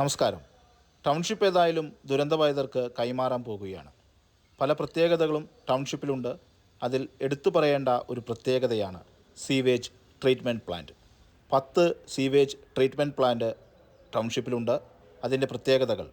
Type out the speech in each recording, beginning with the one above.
നമസ്കാരം. ടൗൺഷിപ്പ് ഏതായാലും ദുരന്തബാധിതർക്ക് കൈമാറാൻ പോകുകയാണ്. പല പ്രത്യേകതകളും ടൗൺഷിപ്പിലുണ്ട്. അതിൽ എടുത്തു പറയേണ്ട ഒരു പ്രത്യേകതയാണ് സീവേജ് ട്രീറ്റ്മെന്റ് പ്ലാന്റ്. പത്ത് സീവേജ് ട്രീറ്റ്മെന്റ് പ്ലാന്റ് ടൗൺഷിപ്പിലുണ്ട്. അതിന്റെ പ്രത്യേകതകൾ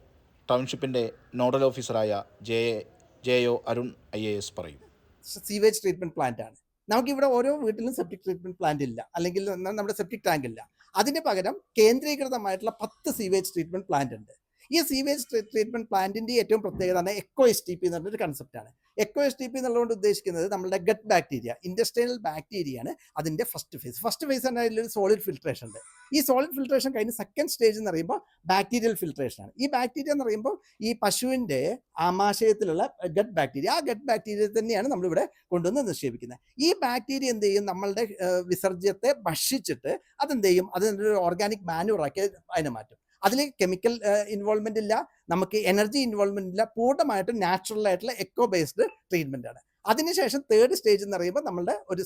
ടൗൺഷിപ്പിന്റെ നോഡൽ ഓഫീസറായ J J O Arun I A S പറയും. സീവേജ് ട്രീറ്റ്മെന്റ് പ്ലാന്റ് ആണ് നമുക്കിവിടെ ഓരോ വീട്ടിലും സെപ്റ്റിക് ട്രീറ്റ്മെന്റ് പ്ലാന്റ് ഇല്ല. അല്ലെങ്കിൽ നമ്മുടെ സെപ്റ്റിക് ടാങ്ക് ഇല്ല. അതിന് പകരം കേന്ദ്രീകൃതമായിട്ടുള്ള പത്ത് സീവേജ് ട്രീറ്റ്മെന്റ് പ്ലാന്റ് ഉണ്ട്. ഈ സീവേജ് ട്രീറ്റ്മെന്റ് പ്ലാന്റിന്റെ ഏറ്റവും പ്രത്യേകത എക്കോ എസ് ടി പി എന്ന് പറഞ്ഞൊരു കൺസെപ്റ്റാണ് എക്കോ എസ് ടി പി എന്നുള്ളതുകൊണ്ട് ഉദ്ദേശിക്കുന്നത് നമ്മുടെ ഗട്ട് ബാക്ടീരിയ ഇൻഡസ്ട്രിയൽ ബാക്ടീരിയ ആണ് അതിന്റെ ഫസ്റ്റ് ഫേസ് ഫസ്റ്റ് ഫേസ് തന്നെ അതിലൊരു സോളിഡ് ഫിൽട്രേഷൻ ഉണ്ട്. ഈ സോളിഡ് ഫിൽട്രേഷൻ കഴിഞ്ഞ് സെക്കൻഡ് സ്റ്റേജ് എന്ന് പറയുമ്പോൾ ബാക്ടീരിയൽ ഫിൽട്രേഷൻ ആണ്. ഈ ബാക്ടീരിയ എന്ന് പറയുമ്പോൾ ഈ പശുവിന്റെ ആമാശയത്തിലുള്ള ഗട്ട് ബാക്ടീരിയ ആ ഗട്ട് ബാക്ടീരിയ തന്നെയാണ് നമ്മളിവിടെ കൊണ്ടുവന്ന് നിക്ഷേപിക്കുന്നത്. ഈ ബാക്ടീരിയ എന്ത് ചെയ്യും? നമ്മളുടെ വിസർജ്യത്തെ ഭക്ഷിച്ചിട്ട് അതെന്ത് ചെയ്യും? അതിനൊരു ഓർഗാനിക് മാനുവറാക്കി അതിനെ മാറ്റും. അതിൽ കെമിക്കൽ ഇൻവോൾവ്മെന്റ് ഇല്ല. നമുക്ക് എനർജി ഇൻവോൾവ്മെന്റ് ഇല്ല. പൂർണമായിട്ട് നാച്ചുറൽ ആയിട്ടുള്ള എക്കോ ബേസ്ഡ് ട്രീറ്റ്മെന്റ് ആണ്. അതിനുശേഷം തേർഡ് സ്റ്റേജ് എന്ന് പറയുമ്പോൾ നമ്മളുടെ ഒരു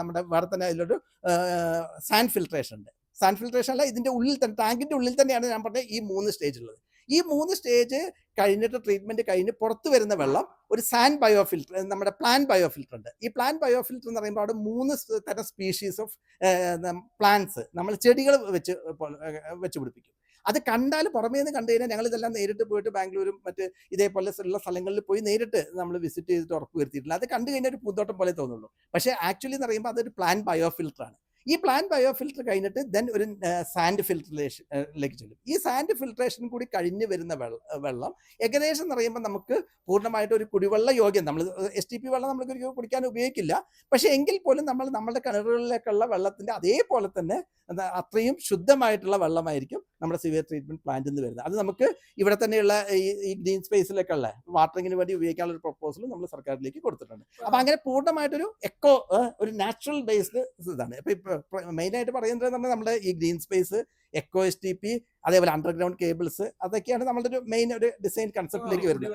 നമ്മുടെ വേറെ തന്നെ അതിലൊരു സാൻഡ് ഫിൽട്രേഷൻ ഉണ്ട്. സാൻഡ് ഫിൽട്രേഷൻ അല്ല ഇതിന്റെ ഉള്ളിൽ തന്നെ ടാങ്കിന്റെ ഉള്ളിൽ തന്നെയാണ് ഞാൻ പറഞ്ഞത് ഈ മൂന്ന് സ്റ്റേജ് ഉള്ളത്. ഈ മൂന്ന് സ്റ്റേജ് കഴിഞ്ഞിട്ട് ട്രീറ്റ്മെന്റ് കഴിഞ്ഞ് പുറത്തു വരുന്ന വെള്ളം ഒരു സാൻഡ് ബയോ ഫിൽറ്റർ നമ്മുടെ പ്ലാൻ ബയോ ഫിൽറ്റർ ഉണ്ട്. ഈ പ്ലാൻ ബയോ ഫിൽറ്റർ എന്ന് പറയുമ്പോൾ അവിടെ മൂന്ന് തരം സ്പീഷീസ് ഓഫ് പ്ലാന്റ്സ് നമ്മൾ ചെടികൾ വെച്ച് വെച്ച് പിടിപ്പിക്കും. അത് കണ്ടാൽ പുറമേ നിന്ന് കണ്ടു കഴിഞ്ഞാൽ ഞങ്ങൾ ഇതെല്ലാം നേരിട്ട് പോയിട്ട് ബാംഗ്ലൂരും മറ്റ് ഇതേപോലെ ഉള്ള സ്ഥലങ്ങളിൽ പോയി നേരിട്ട് നമ്മൾ വിസിറ്റ് ചെയ്തിട്ട് ഉറപ്പ് വരുത്തിയിട്ടില്ല. അത് കണ്ടു കഴിഞ്ഞാൽ ഒരു പൂന്തോട്ടം പോലെ തോന്നുള്ളൂ. പക്ഷേ ആക്ച്വലി എന്ന് പറയുമ്പോൾ അതൊരു പ്ലാൻ ബയോ ആണ് ഈ പ്ലാൻ ബയോ ഫിൽറ്റർ കഴിഞ്ഞിട്ട് ദെൻ ഒരു സാൻഡ് ഫിൽട്രേഷനിലേക്ക് ചെല്ലും. ഈ സാൻഡ് ഫിൽട്രേഷൻ കൂടി കഴിഞ്ഞ് വരുന്ന വെള്ളം വെള്ളം ഏകദേശം എന്ന് പറയുമ്പോൾ നമുക്ക് പൂർണമായിട്ട് ഒരു കുടിവെള്ള യോഗ്യം നമ്മൾ എസ് ടി പി വെള്ളം ഒരിക്കലും കുടിക്കാൻ ഉപയോഗിക്കില്ല. പക്ഷേ എങ്കിൽ പോലും നമ്മൾ നമ്മുടെ കിണറുകളിലേക്കുള്ള വെള്ളത്തിന്റെ അതേപോലെ തന്നെ അത്രയും ശുദ്ധമായിട്ടുള്ള വെള്ളമായിരിക്കും നമ്മുടെ സിവിയർ ട്രീറ്റ്മെന്റ് പ്ലാന്റിൽ നിന്ന് വരുന്നത്. അത് നമുക്ക് ഇവിടെ തന്നെയുള്ള ഈ ഈ ഗ്രീൻ സ്പേസിലേക്കുള്ള വാട്ടറിങ്ങിന് വേണ്ടി ഉപയോഗിക്കാനുള്ള ഒരു പ്രപ്പോസൽ നമ്മൾ സർക്കാരിലേക്ക് കൊടുത്തിട്ടുണ്ട്. അപ്പോൾ അങ്ങനെ പൂർണമായിട്ടൊരു എക്കോ ഒരു നാച്ചുറൽ ബേസ്ഡ് ഇതാണ്. ഇപ്പൊ മെയിൻ ആയിട്ട് പറയുന്നത് നമ്മൾ നമ്മുടെ ഈ green space eco S T P അതേപോലെ അണ്ടർഗ്രൗണ്ട് കേബിൾസ് അതൊക്കെയാണ് നമ്മുടെ ഒരു മെയിൻ ഒരു ഡിസൈൻ കൺസെപ്റ്റിലേക്ക് വരുന്നത്.